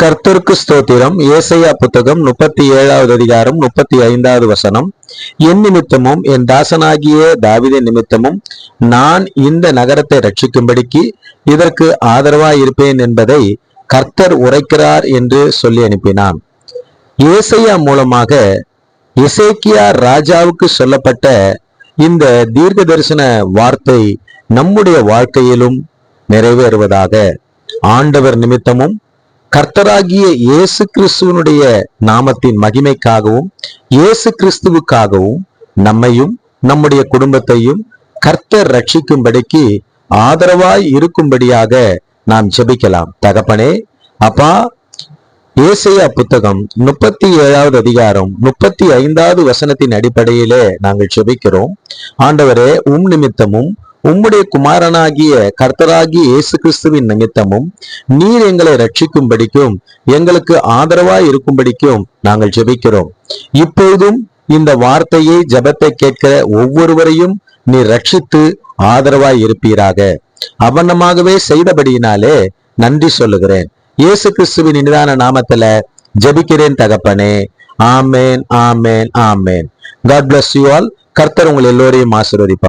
கர்த்தருக்கு ஸ்தோத்திரம். ஏசையா புத்தகம் முப்பத்தி ஏழாவது அதிகாரம் முப்பத்தி ஐந்தாவது வசனம். என் நிமித்தமும் என் தாசனாகிய தாவித நிமித்தமும் நான் இந்த நகரத்தை ரட்சிக்கும்படிக்கு இதற்கு ஆதரவாய் இருப்பேன் என்பதை கர்த்தர் உரைக்கிறார் என்று சொல்லி அனுப்பினான். ஏசையா மூலமாக இசைக்கியா ராஜாவுக்கு சொல்லப்பட்ட இந்த தீர்க்க தரிசன வார்த்தை நம்முடைய வாழ்க்கையிலும் நிறைவேறுவதாக. ஆண்டவர் நிமித்தமும் கர்த்தராகிய இயேசு கிறிஸ்துவனுடைய நாமத்தின் மகிமைக்காகவும் இயேசு கிறிஸ்துவுக்காகவும் நம்மையும் நம்முடைய குடும்பத்தையும் கர்த்தர் ரட்சிக்கும்படிக்கு ஆதரவாய் இருக்கும்படியாக நாம் ஜெபிக்கலாம். தகப்பனே அப்பா ஏசையா புத்தகம் முப்பத்தி ஏழாவது அதிகாரம் முப்பத்தி ஐந்தாவது வசனத்தின் அடிப்படையிலே நாங்கள் செபிக்கிறோம் ஆண்டவரே உம் நிமித்தமும் உம்முடைய குமாரனாகிய கர்த்தராகிய இயேசு கிறிஸ்துவின் நிமித்தமும் நீர் எங்களை ரட்சிக்கும்படிக்கும் எங்களுக்கு ஆதரவாய் இருக்கும்படிக்கும் நாங்கள் ஜெபிக்கிறோம். இப்பொழுதும் இந்த வார்த்தையை ஜெபத்தை கேட்கிற ஒவ்வொருவரையும் நீ ரட்சித்து ஆதரவாய் இருப்பீராக. அவனமாகவே செய்தபடியினாலே நன்றி சொல்லுகிறேன். இயேசு கிறிஸ்துவின் இனிதான நாமத்துல ஜெபிக்கிறேன் தகப்பனே. ஆமேன் ஆமேன் ஆமேன். காட் பிளஸ் யூ ஆல் கர்த்தர் உங்கள் எல்லோரையும் ஆசீர்வதிப்பார்.